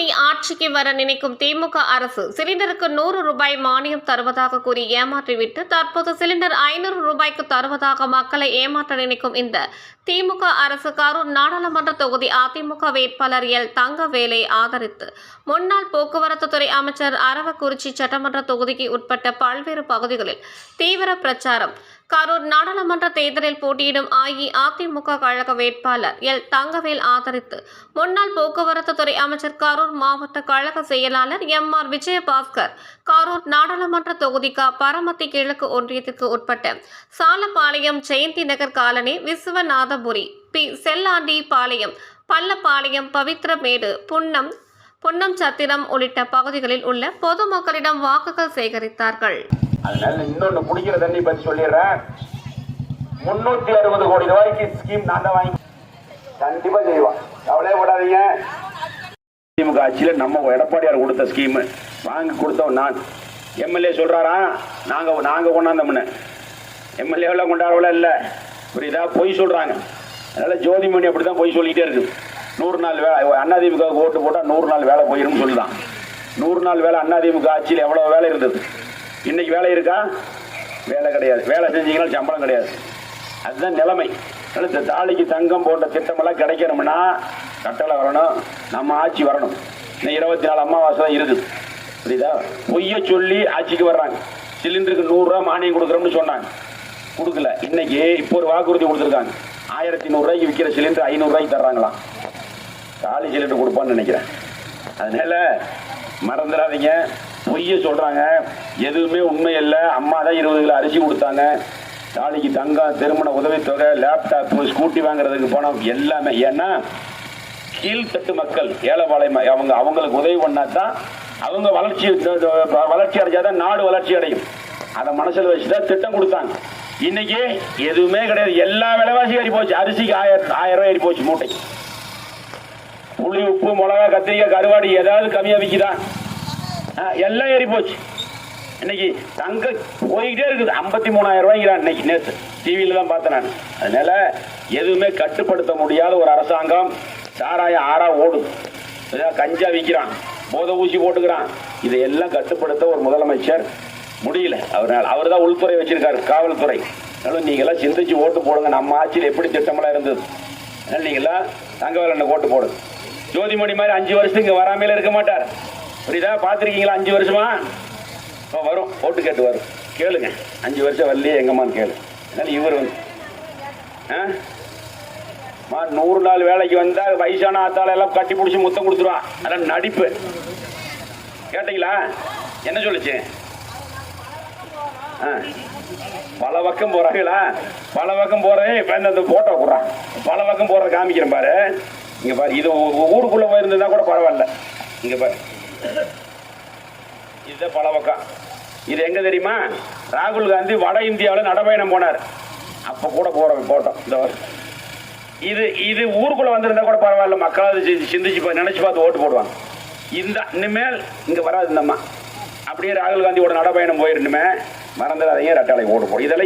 மோடி ஆட்சிக்கு வர நினைக்கும் திமுக அரசு சிலிண்டருக்கு நூறு ரூபாய் மானியம் தருவதாக கூறி ஏமாற்றிவிட்டு தற்போது சிலிண்டர் ஐநூறு ரூபாய்க்கு தருவதாக மக்களை ஏமாற்ற நினைக்கும் இந்த திமுக அரசு கரூர் நாடாளுமன்ற தொகுதி அதிமுக வேட்பாளர் எல். தங்கவேலை ஆதரித்து. முன்னாள் போக்குவரத்து துறை அமைச்சர் அரவக்குறிச்சி சட்டமன்ற தொகுதிக்கு உட்பட்ட பல்வேறு பகுதிகளில் தீவிர பிரச்சாரம். கரூர் நாடாளுமன்ற தேர்தலில் போட்டியிடும் அஇஅதிமுக கழக வேட்பாளர் எல். தங்கவேல் ஆதரித்து முன்னாள் போக்குவரத்து துறை அமைச்சர் கரூர் மாவட்ட கழக செயலாளர் எம். ஆர். விஜயபாஸ்கர் கரூர் நாடாளுமன்ற தொகுதிக்கா பரமத்தி கிழக்கு ஒன்றியத்திற்கு உட்பட்ட சாலப்பாளையம் ஜெயந்தி நகர் காலனி விஸ்வநாதபுரி பி. செல்லாண்டி பாளையம் பள்ளப்பாளையம் பவித்ரமேடு புன்னம் புன்னம் சத்திரம் உள்ளிட்ட பகுதிகளில் உள்ள பொதுமக்களிடம் வாக்குகள் சேகரித்தார்கள். அதனால இன்னொன்னு குடிக்கிற தண்ணி பத்தி சொல்லிடுறேன். முன்னூத்தி அறுபது கோடி ரூபாய்க்கு ஸ்கீம் நான் தான் வாங்கி கண்டிப்பா செய்வான். கவலையே போடாதீங்க. திமுக ஆட்சியில நம்ம எடப்பாடியார் கொடுத்த ஸ்கீம் வாங்கி கொடுத்தோம் நான். எம்எல்ஏ சொல்றாரா? நாங்க நாங்க கொண்டாந்தோம்னு எம்எல்ஏவெல்லாம் கொண்டாடவெல்லாம் இல்லை. புரியுதா? பொய் சொல்றாங்க. அதனால ஜோதிமணி அப்படிதான் பொய் சொல்லிக்கிட்டே இருக்கு. நூறு நாள் வேலை அண்ணாதிமுக ஓட்டு போட்டா நூறு நாள் வேலை போயிரும்னு சொல்லுதான். நூறு நாள் வேலை அண்ணாதிமுக ஆட்சியில் எவ்வளவு வேலை இருந்தது? இன்னைக்கு வேலை இருக்கா? வேலை கிடையாது. வேலை செஞ்சீங்கன்னா சம்பளம் கிடையாது. அதுதான் நிலைமை. இந்த தாலிக்கு தங்கம் போன்ற திட்டமெல்லாம் கிடைக்கணும்னா கட்டளை வரணும். நம்ம ஆட்சி வரணும். இன்னும் இருபத்தி நாலு அமாவாசை தான் இருக்குது. புரியுதா? பொய்ய சொல்லி ஆட்சிக்கு வர்றாங்க. சிலிண்டருக்கு நூறுரூவா மானியம் கொடுக்குறோம்னு சொன்னாங்க. கொடுக்கல. இன்னைக்கு இப்போ ஒரு வாக்குறுதி கொடுத்துருக்காங்க. ஆயிரத்தி நூறுரூவாய்க்கு விற்கிற சிலிண்டர் ஐநூறுரூவாய்க்கு தர்றாங்களாம். காலி சிலிண்டர் கொடுப்பான்னு நினைக்கிறேன். அதனால மறந்துடாதீங்க. பொய்ய சொல்றாங்க. எதுவுமே உண்மை இல்லை. அம்மா தான் இருபது கிலோ அரிசி கொடுத்தாங்க. நாளைக்கு தங்கம் திருமண உதவித்தொகை லேப்டாப் ஸ்கூட்டி வாங்குறதுக்கு பணம் எல்லாமே. ஏன்னா கீழ்த்தட்டு மக்கள் ஏழைப்பாளையம் அவங்க அவங்களுக்கு உதவி பண்ணா தான் அவங்க வளர்ச்சி வளர்ச்சி அடைஞ்சாதான் நாடு வளர்ச்சி அடையும். அதை மனசில் வச்சு தான் திட்டம் கொடுத்தாங்க. இன்னைக்கு எதுவுமே கிடையாது. எல்லா விலைவாசி ஏறி போச்சு. அரிசிக்கு ஆயிரம் ஆயிரம் ரூபாய் ஏறி போச்சு மூட்டை. புளி உப்பு மிளகா கத்திரிக்காய் கருவாடு ஏதாவது கம்மியாக விற்குதா எல்லாம் ஏறி போச்சு. இன்னைக்கு தங்க போய்கிட்டே இருக்குது. ஐம்பத்தி மூணாயிரம் ரூபாய்ங்கிறான் இன்னைக்கு நேற்று டிவியில தான் பார்த்தேன் நான். அதனால எதுவுமே கட்டுப்படுத்த முடியாத ஒரு அரசாங்கம் சாராயம் ஆறா ஓடும் கஞ்சா விற்கிறான் போதை ஊசி போட்டுக்கிறான். இதையெல்லாம் கட்டுப்படுத்த ஒரு முதலமைச்சர் முடியல. அவரால் அவர் தான் உள்துறை வச்சிருக்காரு காவல்துறை. அதனால நீங்களாம் சிந்திச்சு ஓட்டு போடுங்க. நம்ம ஆட்சியில் எப்படி திட்டமெல்லாம் இருந்தது? அதனால நீங்களாம் தங்கவேலண்ண ஓட்டு போடுங்க. ஜோதிமணி மாதிரி அஞ்சு வருஷத்துக்கு இங்க வராமையில இருக்க மாட்டார். புரியுதா பார்த்துருக்கீங்களா? அஞ்சு வருஷமா? இப்போ வரும் ஓட்டு கேட்டு வரும். கேளுங்க. அஞ்சு வருஷம் வரலையே எங்கம்மான்னு கேளு. அதனால இவர் வந்து ஆ? நூறு நாள் வேலைக்கு வந்தால் வயசான ஆத்தால எல்லாம் கட்டி பிடிச்சி முத்தம் கொடுத்துருவான் அதான் நடிப்பு. கேட்டீங்களா? என்ன சொல்லுச்சு? ஆ. பல பக்கம் போறாங்களா? பல பக்கம் போறேன் இப்போ இந்த போட்டோ கொடுறான் பல பக்கம் போற காமிக்கிறேன் பாரு. இங்க பாரு இது ஊருக்குள்ளே ஊருக்குள்ள கூட பரவாயில்ல. இங்க பாரு. இதுதான் பல பக்கம் இது எங்க தெரியுமா? ராகுல் காந்தி வட இந்தியாவில் நடைபயணம் போனார். அப்ப கூட போற போட்டோம். இந்த இது இது ஊருக்குள்ள வந்திருந்தா கூட பரவாயில்ல. மக்களாவது சிந்திச்சு பா- நினைச்சு பார்த்து ஓட்டு போடுவாங்க. இந்த இனிமேல் இங்க வராது இந்தம்மா. அப்படியே ராகுல் காந்தியோட நடைபயணம் போயிருந்துமே மறந்துடாதீங்க ரெட்டாலை ஓட்டு போடும் இதெல்லாம்